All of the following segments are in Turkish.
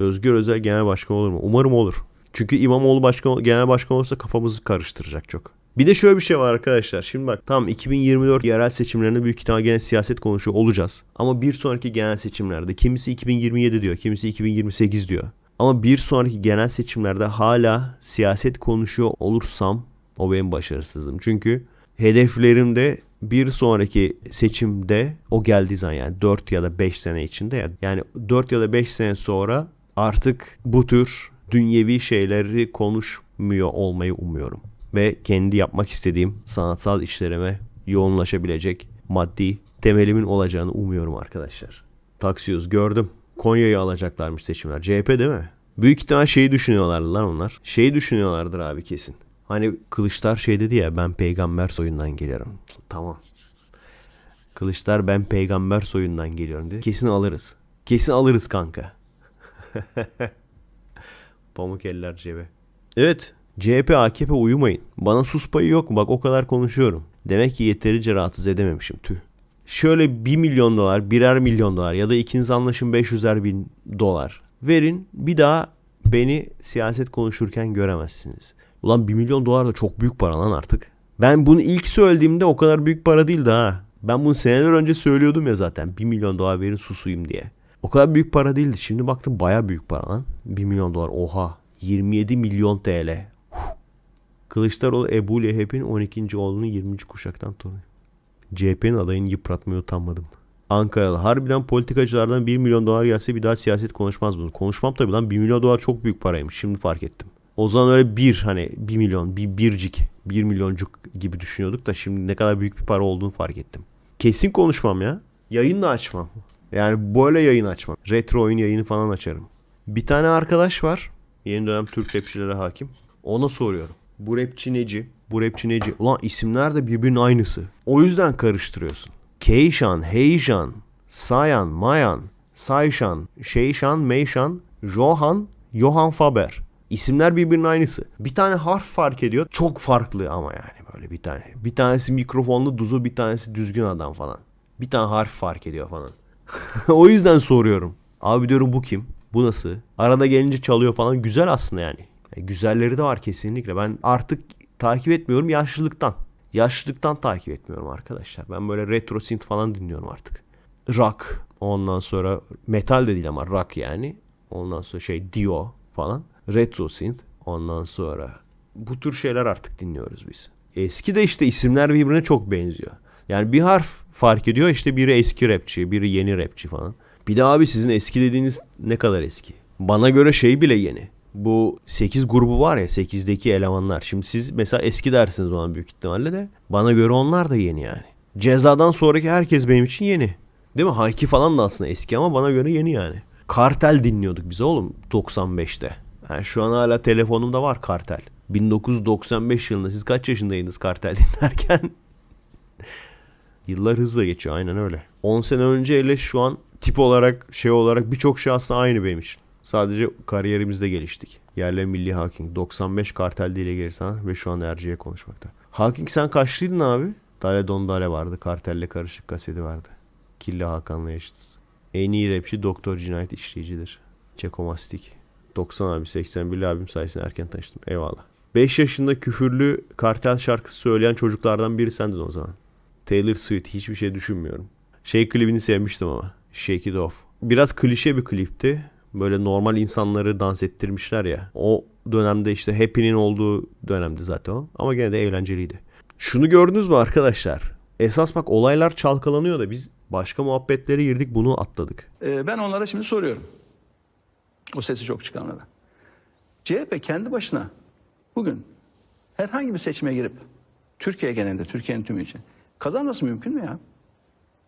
Özgür Özel genel başkan olur mu? Umarım olur. Çünkü İmamoğlu başkan, genel başkan olursa kafamızı karıştıracak çok. Bir de şöyle bir şey var arkadaşlar. Şimdi bak tamam 2024 yerel seçimlerinde büyük ihtimal gene siyaset konuşuyor olacağız. Ama bir sonraki genel seçimlerde kimisi 2027 diyor, kimisi 2028 diyor. Ama bir sonraki genel seçimlerde hala siyaset konuşuyor olursam o benim başarısızlığım. Çünkü hedeflerimde bir sonraki seçimde o geldiği zaman yani 4 ya da 5 sene içinde ya yani 4 ya da 5 sene sonra artık bu tür dünyevi şeyleri konuşmuyor olmayı umuyorum. Ve kendi yapmak istediğim sanatsal işlerime yoğunlaşabilecek maddi temelimin olacağını umuyorum arkadaşlar. Taksiyuz gördüm. Konya'yı alacaklarmış seçimler. CHP değil mi? Büyük ihtimal şeyi düşünüyorlar lan onlar. Şeyi düşünüyorlardır abi kesin. Hani Kılıçlar şey dedi ya ben peygamber soyundan geliyorum. Tamam. Kılıçlar ben peygamber soyundan geliyorum dedi. Kesin alırız. Kesin alırız kanka. Pamuk eller cebe. Evet. CHP AKP uyumayın. Bana sus payı yok mu? Bak o kadar konuşuyorum. Demek ki yeterince rahatsız edememişim tüh. Şöyle 1 milyon dolar, birer milyon dolar ya da ikiniz anlaşın 500'er bin dolar. Verin bir daha beni siyaset konuşurken göremezsiniz. Ulan 1 milyon dolar da çok büyük para lan artık. Ben bunu ilk söylediğimde o kadar büyük para değildi ha. Ben bunu seneler önce söylüyordum ya zaten. 1 milyon dolar verin susuyum diye. O kadar büyük para değildi. Şimdi baktım baya büyük para lan. 1 milyon dolar oha. 27 milyon TL. Kılıçdaroğlu Ebu Leheb'in 12. oğlunun 20. kuşaktan torunu. CHP'nin adayını yıpratmaya utanmadım. Ankaralı. Harbiden politikacılardan 1 milyon dolar gelse bir daha siyaset konuşmaz bunu. Konuşmam tabii lan 1 milyon dolar çok büyük paraymış. Şimdi fark ettim. O zaman öyle bir hani 1 milyon, bir bircik, 1 milyoncuk gibi düşünüyorduk da şimdi ne kadar büyük bir para olduğunu fark ettim. Kesin konuşmam ya. Yayın da açmam. Yani böyle yayın açmam. Retro oyun yayını falan açarım. Bir tane arkadaş var. Yeni dönem Türk rapçilere hakim. Ona soruyorum. Bu rapçi neci? Bu rapçi neci? Ulan isimler de birbirinin aynısı. O yüzden karıştırıyorsun. Keyşan, Heyşan, Sayan, Mayan, Sayşan, Şeyşan, Meyşan, Johan, Johan Faber. İsimler birbirinin aynısı. Bir tane harf fark ediyor. Çok farklı ama yani böyle bir tane. Bir tanesi mikrofonlu duzu, bir tanesi düzgün adam falan. Bir tane harf fark ediyor falan. o yüzden soruyorum. Abi diyorum bu kim? Bu nasıl? Arada gelince çalıyor falan. Güzel aslında yani. E, güzelleri de var kesinlikle. Ben artık takip etmiyorum yaşlılıktan. Yaşlılıktan takip etmiyorum arkadaşlar. Ben böyle retro synth falan dinliyorum artık. Rock. Ondan sonra metal de değil ama rock yani. Ondan sonra şey Dio falan. Retro synth. Ondan sonra bu tür şeyler artık dinliyoruz biz. Eski de işte isimler birbirine çok benziyor. Yani bir harf fark ediyor işte biri eski rapçi, biri yeni rapçi falan. Bir de abi sizin eski dediğiniz ne kadar eski? Bana göre şey bile yeni. Bu 8 grubu var ya 8'deki elemanlar. Şimdi siz mesela eski dersiniz o an büyük ihtimalle de. Bana göre onlar da yeni yani. Cezadan sonraki herkes benim için yeni. Değil mi? Hayki falan da aslında eski ama bana göre yeni yani. Kartel dinliyorduk biz oğlum 95'te. Yani şu an hala telefonumda var kartel. 1995 yılında siz kaç yaşındaydınız kartel dinlerken? Yıllar hızla geçiyor aynen öyle. 10 sene önce ile şu an tip olarak şey olarak birçok şey aslında aynı benim için. Sadece kariyerimizde geliştik. Yerli milli Hawking. 95 kartel dile gelirsen ve şu an Erciye konuşmakta. Hawking sen kaçlıydın abi? Dale Don Dale vardı. Kartelle karışık kaseti vardı. Killa Hakan'la yaşıtız. En iyi rapçi Doktor Cinayet işleyicidir. Çekomastik. 90 abi 81'li abim sayesinde erken tanıştım. Eyvallah. 5 yaşında küfürlü kartel şarkısı söyleyen çocuklardan biri sendin o zaman. Taylor Swift hiçbir şey düşünmüyorum. Şey klibini sevmiştim ama. Shake It Off. Biraz klişe bir klipti. Böyle normal insanları dans ettirmişler ya. O dönemde işte Happy'nin olduğu dönemdi zaten o. Ama gene de eğlenceliydi. Şunu gördünüz mü arkadaşlar? Esas bak olaylar çalkalanıyor da biz başka muhabbetlere girdik bunu atladık. Ee, ben onlara şimdi soruyorum. O sesi çok çıkanlara. CHP kendi başına bugün herhangi bir seçime girip Türkiye genelinde, Türkiye'nin tümü için kazanması mümkün mü ya?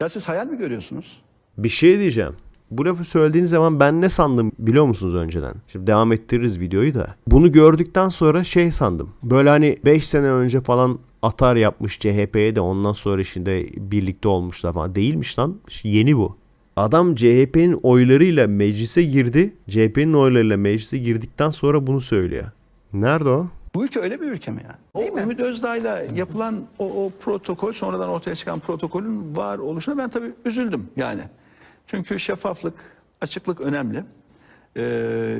Ya siz hayal mi görüyorsunuz? Bir şey diyeceğim. Bu lafı söylediğiniz zaman ben ne sandım biliyor musunuz önceden? Şimdi devam ettiririz videoyu da. Bunu gördükten sonra şey sandım. Böyle hani 5 sene önce falan atar yapmış CHP'ye de ondan sonra şimdi birlikte olmuşlar falan. Değilmiş lan. Yeni bu. Adam CHP'nin oylarıyla meclise girdi. CHP'nin oylarıyla meclise girdikten sonra bunu söylüyor. Nerede o? Bu ülke öyle bir ülke mi yani? O Ümit Özdağ'la yapılan o, o protokol, sonradan ortaya çıkan protokolün var oluşuna ben tabii üzüldüm yani. Çünkü şeffaflık, açıklık önemli. Ee,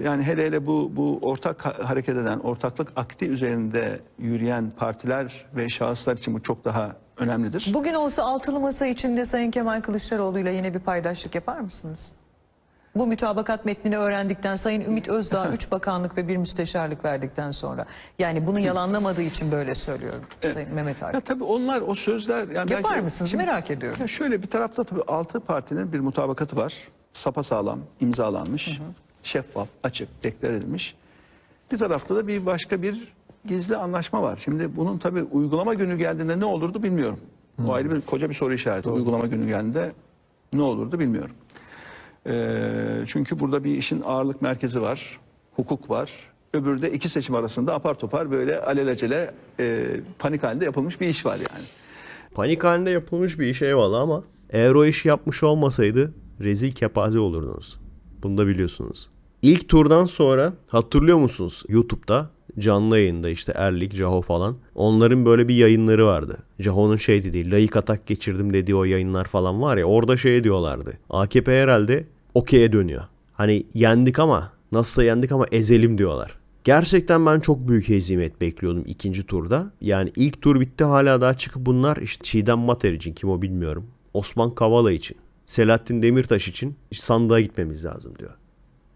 yani hele hele bu bu ortak ha- hareket eden, ortaklık akti üzerinde yürüyen partiler ve şahıslar için bu çok daha önemlidir. Bugün olsa altılı masa içinde Sayın Kemal Kılıçdaroğlu'yla yine bir paydaşlık yapar mısınız? Bu mütabakat metnini öğrendikten Sayın Ümit Özdağ 3 bakanlık ve bir müsteşarlık verdikten sonra. Yani bunu yalanlamadığı için böyle söylüyorum Sayın Mehmet Ya tabii onlar o sözler yani Yapar belki- mısınız? Şimdi- Merak ediyorum. Ya şöyle bir tarafta tabii altı partinin bir mutabakatı var. Sapasağlam, imzalanmış, şeffaf, açık, deklar edilmiş. Bir tarafta da bir başka bir gizli anlaşma var. Şimdi bunun tabii uygulama günü geldiğinde ne olurdu bilmiyorum. Bu ayrı bir koca bir soru işareti. Uygulama günü geldiğinde ne olurdu bilmiyorum. Ee, çünkü burada bir işin ağırlık merkezi var, hukuk var. Öbürü de iki seçim arasında apar topar böyle alelacele e, panik halinde yapılmış bir iş var yani. Panik halinde yapılmış bir iş eyvallah ama eğer o işi yapmış olmasaydı rezil kepaze olurdunuz. Bunu da biliyorsunuz. İlk turdan sonra hatırlıyor musunuz YouTube'da canlı yayında işte Erlik, Caho falan. Onların böyle bir yayınları vardı. Caho'nun şey dediği layık atak geçirdim dediği o yayınlar falan var ya orada şey diyorlardı. AKP herhalde okey'e dönüyor. Hani yendik ama nasılsa yendik ama ezelim diyorlar. Gerçekten ben çok büyük hezimet bekliyordum ikinci turda. Yani ilk tur bitti hala daha çıkıp bunlar işte Çiğdem Mater için kim o bilmiyorum. Osman Kavala için. Selahattin Demirtaş için sandığa gitmemiz lazım diyor.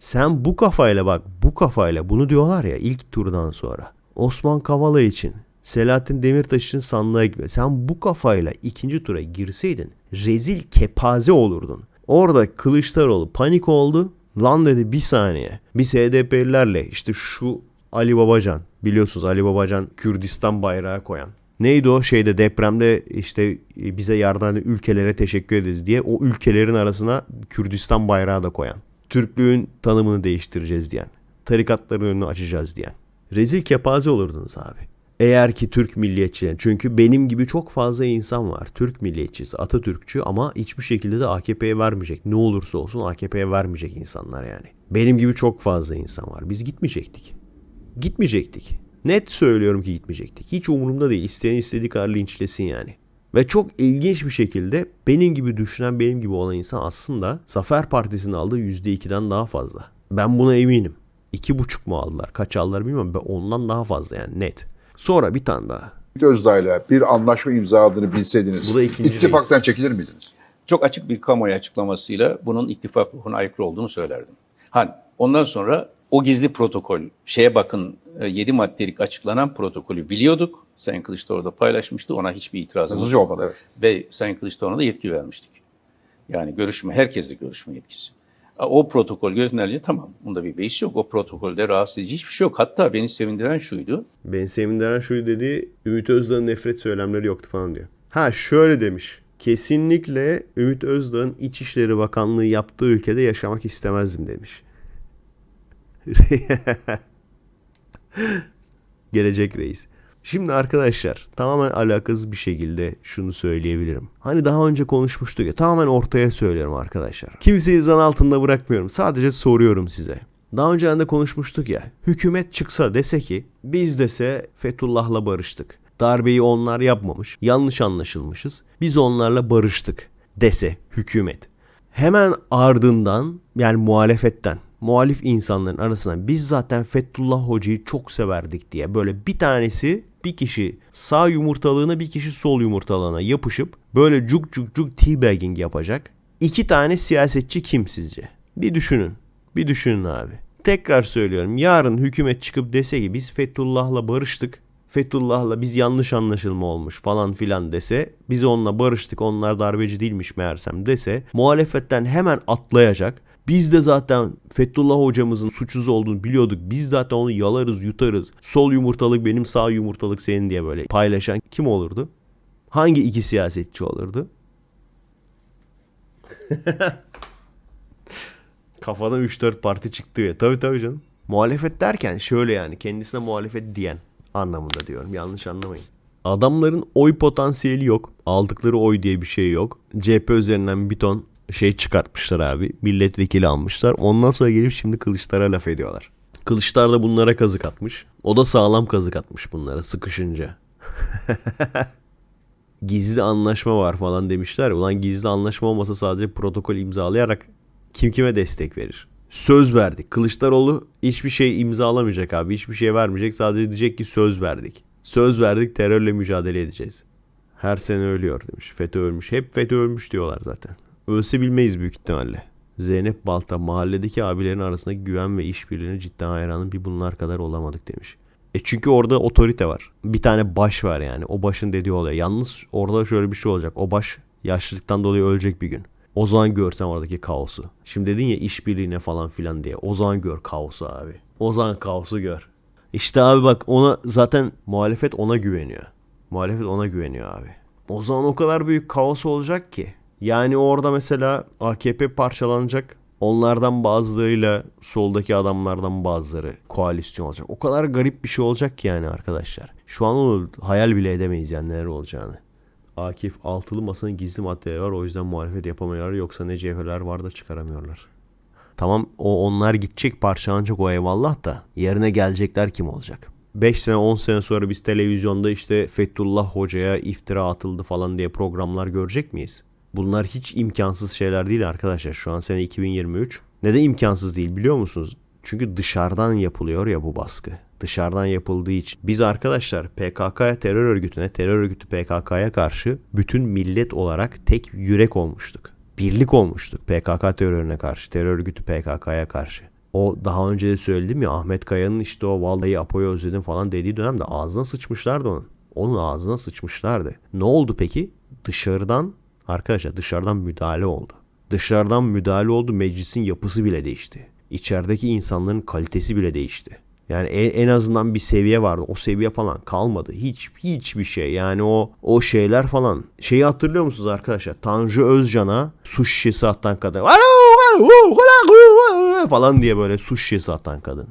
Sen bu kafayla bak bu kafayla bunu diyorlar ya ilk turdan sonra. Osman Kavala için Selahattin Demirtaş için sandığa gitme. Sen bu kafayla ikinci tura girseydin rezil kepaze olurdun. Orada Kılıçdaroğlu panik oldu. Lan dedi bir saniye. Biz HDP'lilerle işte şu Ali Babacan biliyorsunuz Ali Babacan Kürdistan bayrağı koyan. Neydi o şeyde depremde işte bize yardım eden ülkelere teşekkür ederiz diye o ülkelerin arasına Kürdistan bayrağı da koyan. Türklüğün tanımını değiştireceğiz diyen. Tarikatların önünü açacağız diyen. Rezil kepaze olurdunuz abi. Eğer ki Türk milliyetçilerin. Çünkü benim gibi çok fazla insan var. Türk milliyetçisi, Atatürkçü ama hiçbir şekilde de AKP'ye vermeyecek. Ne olursa olsun AKP'ye vermeyecek insanlar yani. Benim gibi çok fazla insan var. Biz gitmeyecektik. Gitmeyecektik. Net söylüyorum ki gitmeyecektik. Hiç umurumda değil. İsteyen istediği kadar linçlesin yani. Ve çok ilginç bir şekilde benim gibi düşünen, benim gibi olan insan aslında Zafer Partisi'nin aldığı %2'den daha fazla. Ben buna eminim. İki buçuk mu aldılar? Kaç aldılar bilmiyorum. Ben ondan daha fazla yani net. Sonra bir tane daha. Özdağ'la bir anlaşma imzaladığını bilseydiniz Bu da ikinci ittifaktan çekilir miydiniz? çok açık bir kamuoyu açıklamasıyla bunun ittifak ruhuna aykırı olduğunu söylerdim. Ha, ondan sonra o gizli protokol, şeye bakın 7 maddelik açıklanan protokolü biliyorduk. Sayın Kılıçdaroğlu da paylaşmıştı. Ona hiçbir itirazımız olmalı evet. Ve Sayın Kılıçdaroğlu'na da yetki vermiştik. Yani görüşme, herkesle görüşme yetkisi. O protokol gönderilince tamam bunda bir beis yok. O protokolde rahatsız edici hiçbir şey yok. Hatta beni sevindiren şuydu. Ben sevindiren şu dedi. Ümit Özdağ'ın nefret söylemleri yoktu falan diyor. Ha şöyle demiş. Kesinlikle Ümit Özdağ'ın İçişleri Bakanlığı yaptığı ülkede yaşamak istemezdim demiş. Gelecek reis. Şimdi arkadaşlar tamamen alakasız bir şekilde şunu söyleyebilirim. Hani daha önce konuşmuştuk ya tamamen ortaya söylüyorum arkadaşlar. Kimseyi zan altında bırakmıyorum. Sadece soruyorum size. Daha önceden de konuşmuştuk ya. Hükümet çıksa dese ki biz dese Fethullah'la barıştık. Darbeyi onlar yapmamış. Yanlış anlaşılmışız. Biz onlarla barıştık dese hükümet. Hemen ardından yani muhalefetten muhalif insanların arasından biz zaten Fethullah Hoca'yı çok severdik diye böyle bir tanesi bir kişi sağ yumurtalığına bir kişi sol yumurtalığına yapışıp böyle cuk cuk cuk teabagging yapacak. İki tane siyasetçi kim sizce? Bir düşünün. Bir düşünün abi. Tekrar söylüyorum. Yarın hükümet çıkıp dese ki biz Fethullah'la barıştık. Fethullah'la biz yanlış anlaşılma olmuş falan filan dese, biz onunla barıştık onlar darbeci değilmiş meğersem dese, muhalefetten hemen atlayacak. Biz de zaten Fethullah hocamızın suçsuz olduğunu biliyorduk. Biz zaten onu yalarız yutarız. Sol yumurtalık benim sağ yumurtalık senin diye böyle paylaşan kim olurdu? Hangi iki siyasetçi olurdu? Kafadan 3-4 parti çıktı ya. Tabii tabii canım. Muhalefet derken şöyle yani kendisine muhalefet diyen anlamında diyorum. Yanlış anlamayın. Adamların oy potansiyeli yok. Aldıkları oy diye bir şey yok. CHP üzerinden bir ton şey çıkartmışlar abi. Milletvekili almışlar. Ondan sonra gelip şimdi Kılıçlar'a laf ediyorlar. Kılıçlar da bunlara kazık atmış. O da sağlam kazık atmış bunlara sıkışınca. gizli anlaşma var falan demişler. Ulan gizli anlaşma olmasa sadece protokol imzalayarak kim kime destek verir? Söz verdik. Kılıçdaroğlu hiçbir şey imzalamayacak abi. Hiçbir şey vermeyecek. Sadece diyecek ki söz verdik. Söz verdik terörle mücadele edeceğiz. Her sene ölüyor demiş. FETÖ ölmüş. Hep FETÖ ölmüş diyorlar zaten. Ölse bilmeyiz büyük ihtimalle. Zeynep Balta mahalledeki abilerin arasındaki güven ve işbirliğine cidden hayranım bir bunlar kadar olamadık demiş. E çünkü orada otorite var. Bir tane baş var yani. O başın dediği oluyor. Yalnız orada şöyle bir şey olacak. O baş yaşlılıktan dolayı ölecek bir gün. O zaman görsen oradaki kaosu. Şimdi dedin ya işbirliğine falan filan diye. O zaman gör kaosu abi. O zaman kaosu gör. İşte abi bak ona zaten muhalefet ona güveniyor. Muhalefet ona güveniyor abi. O zaman o kadar büyük kaos olacak ki. Yani orada mesela AKP parçalanacak. Onlardan bazılarıyla soldaki adamlardan bazıları koalisyon olacak. O kadar garip bir şey olacak ki yani arkadaşlar. Şu an onu hayal bile edemeyiz yani neler olacağını. Akif altılı masanın gizli maddeleri var o yüzden muhalefet yapamıyorlar yoksa ne CHP'ler var da çıkaramıyorlar. Tamam o onlar gidecek parçalanacak o eyvallah da yerine gelecekler kim olacak? 5 sene 10 sene sonra biz televizyonda işte Fethullah Hoca'ya iftira atıldı falan diye programlar görecek miyiz? Bunlar hiç imkansız şeyler değil arkadaşlar. Şu an sene 2023. Neden imkansız değil biliyor musunuz? Çünkü dışarıdan yapılıyor ya bu baskı. Dışarıdan yapıldığı için. Biz arkadaşlar PKK'ya terör örgütüne, terör örgütü PKK'ya karşı bütün millet olarak tek yürek olmuştuk. Birlik olmuştuk PKK terörüne karşı, terör örgütü PKK'ya karşı. O daha önce de söyledim ya Ahmet Kaya'nın işte o vallahi Apo'yu özledim falan dediği dönemde ağzına sıçmışlardı onun. Onun ağzına sıçmışlardı. Ne oldu peki? Dışarıdan arkadaşlar dışarıdan müdahale oldu. Dışarıdan müdahale oldu meclisin yapısı bile değişti. İçerideki insanların kalitesi bile değişti. Yani en, en azından bir seviye vardı. O seviye falan kalmadı. Hiç hiçbir şey. Yani o o şeyler falan. Şeyi hatırlıyor musunuz arkadaşlar? Tanju Özcan'a su şişesi atan kadın. falan diye böyle su şişesi atan kadın.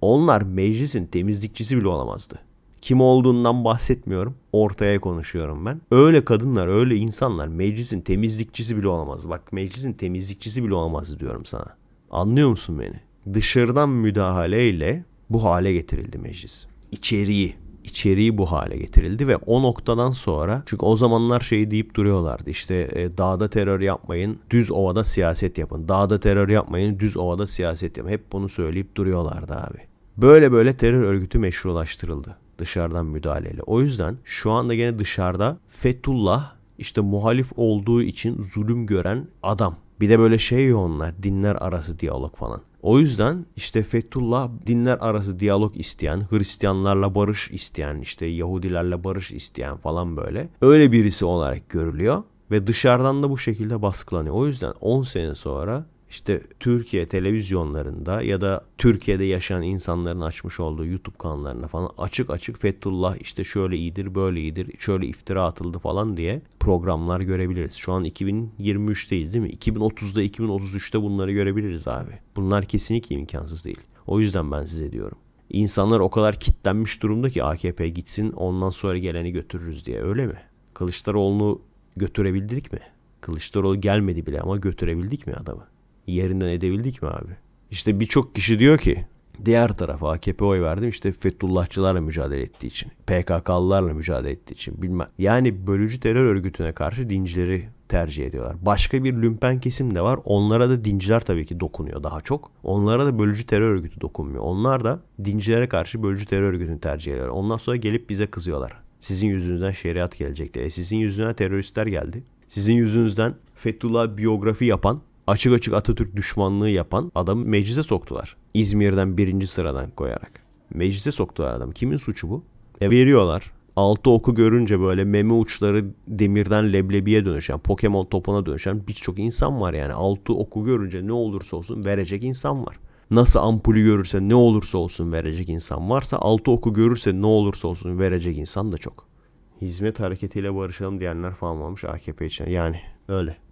Onlar meclisin temizlikçisi bile olamazdı. Kim olduğundan bahsetmiyorum. Ortaya konuşuyorum ben. Öyle kadınlar, öyle insanlar meclisin temizlikçisi bile olamaz. Bak meclisin temizlikçisi bile olamaz diyorum sana. Anlıyor musun beni? Dışarıdan müdahaleyle bu hale getirildi meclis. İçeriği, içeriği bu hale getirildi ve o noktadan sonra çünkü o zamanlar şey deyip duruyorlardı işte e, dağda terör yapmayın düz ovada siyaset yapın dağda terör yapmayın düz ovada siyaset yapın hep bunu söyleyip duruyorlardı abi. Böyle böyle terör örgütü meşrulaştırıldı dışarıdan müdahaleyle. O yüzden şu anda gene dışarıda Fethullah işte muhalif olduğu için zulüm gören adam. Bir de böyle şey ya onlar dinler arası diyalog falan. O yüzden işte Fethullah dinler arası diyalog isteyen, Hristiyanlarla barış isteyen, işte Yahudilerle barış isteyen falan böyle. Öyle birisi olarak görülüyor ve dışarıdan da bu şekilde baskılanıyor. O yüzden 10 sene sonra işte Türkiye televizyonlarında ya da Türkiye'de yaşayan insanların açmış olduğu YouTube kanallarına falan açık açık Fethullah işte şöyle iyidir, böyle iyidir, şöyle iftira atıldı falan diye programlar görebiliriz. Şu an 2023'teyiz değil mi? 2030'da, 2033'te bunları görebiliriz abi. Bunlar kesinlikle imkansız değil. O yüzden ben size diyorum. İnsanlar o kadar kitlenmiş durumda ki AKP gitsin ondan sonra geleni götürürüz diye öyle mi? Kılıçdaroğlu'nu götürebildik mi? Kılıçdaroğlu gelmedi bile ama götürebildik mi adamı? Yerinden edebildik mi abi? İşte birçok kişi diyor ki diğer tarafa AKP oy verdim işte Fethullahçılarla mücadele ettiği için, PKK'lılarla mücadele ettiği için bilmem. Yani bölücü terör örgütüne karşı dincileri tercih ediyorlar. Başka bir lümpen kesim de var. Onlara da dinciler tabii ki dokunuyor daha çok. Onlara da bölücü terör örgütü dokunmuyor. Onlar da dincilere karşı bölücü terör örgütünü tercih ediyorlar. Ondan sonra gelip bize kızıyorlar. Sizin yüzünüzden şeriat gelecekti. E sizin yüzünden teröristler geldi. Sizin yüzünüzden Fethullah biyografi yapan açık açık Atatürk düşmanlığı yapan adamı meclise soktular. İzmir'den birinci sıradan koyarak. Meclise soktular adam. Kimin suçu bu? E veriyorlar. Altı oku görünce böyle meme uçları demirden leblebiye dönüşen, Pokemon topuna dönüşen birçok insan var yani. Altı oku görünce ne olursa olsun verecek insan var. Nasıl ampulü görürse ne olursa olsun verecek insan varsa altı oku görürse ne olursa olsun verecek insan da çok. Hizmet hareketiyle barışalım diyenler falan varmış AKP için. Yani öyle.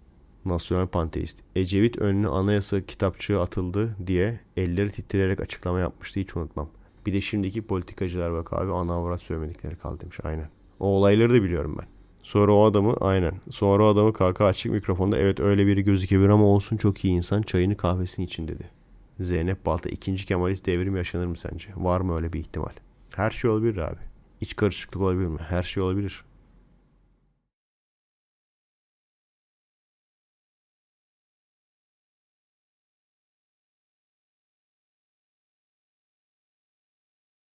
Nasyonel panteist. Ecevit önüne anayasa kitapçığı atıldı diye elleri titreyerek açıklama yapmıştı hiç unutmam. Bir de şimdiki politikacılar bak abi ana avrat söylemedikleri kaldı demiş aynen. O olayları da biliyorum ben. Sonra o adamı aynen. Sonra o adamı KK açık mikrofonda evet öyle biri gözükebilir ama olsun çok iyi insan çayını kahvesini için dedi. Zeynep Balta ikinci Kemalist devrim yaşanır mı sence? Var mı öyle bir ihtimal? Her şey olabilir abi. İç karışıklık olabilir mi? Her şey olabilir.